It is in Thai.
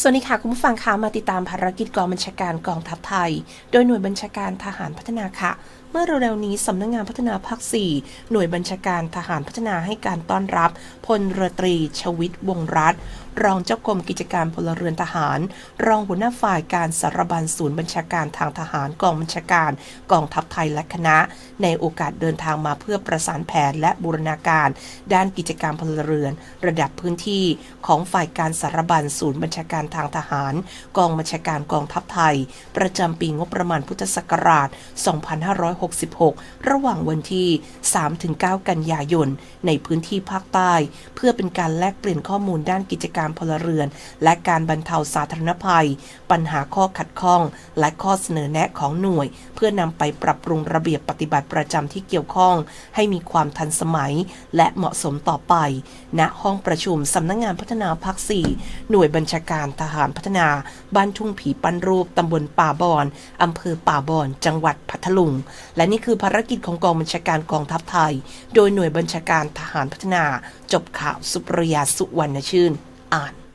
สวัสดีค่ะ คุณผู้ฟังคะมาติดตามภารกิจกองบัญชาการกองทัพไทย โดยหน่วยบัญชาการทหารพัฒนาค่ะ เมื่อเร็วๆนี้สำนักงงานพัฒนาภาค 4 หน่วยบัญชาการทหารพัฒนาให้การต้อนรับพลเรือตรีชวิตวงรัต รองเจ้ากรมกิจการพลเรือนทหาร รองหัวหน้าฝ่ายการสารบัญศูนย์บัญชาการทางทหารกองบัญชาการกองทัพไทยและคณะ ในโอกาสเดินทางมาเพื่อประสานแผนและบูรณาการ ด้านกิจการพลเรือน ระดับพื้นที่ของฝ่ายการสารบัญศูนย์บัญชาการทางทหาร กองบัญชาการกองทัพไทย ประจำปีงบประมาณพุทธศักราช 2566 ระหว่างวันที่ 3-9 กันยายน ในพื้นที่ภาคใต้ เพื่อเป็นการแลกเปลี่ยนข้อมูลด้านกิจการการพลเรือน และการบรรเทาสาธารณภัย ปัญหาข้อขัดข้อง และข้อเสนอแนะของหน่วย เพื่อนำไปปรับปรุงระเบียบปฏิบัติประจำที่เกี่ยวข้อง ให้มีความทันสมัยและเหมาะสมต่อไป ณห้องประชุมสำนักงงานพัฒนาภาค4หน่วยบัญชาการทหารพัฒนา บ้านทุ่งผีปั้นรูปตำบลป่าบอนอำเภอป่าบอน จังหวัดพัทลุง และนี่คือภารกิจของกองบัญชาการกองทัพไทย โดยหน่วยบัญชาการทหารพัฒนา จบข่าวสุปรยาสุวรรณชื่น อ่าน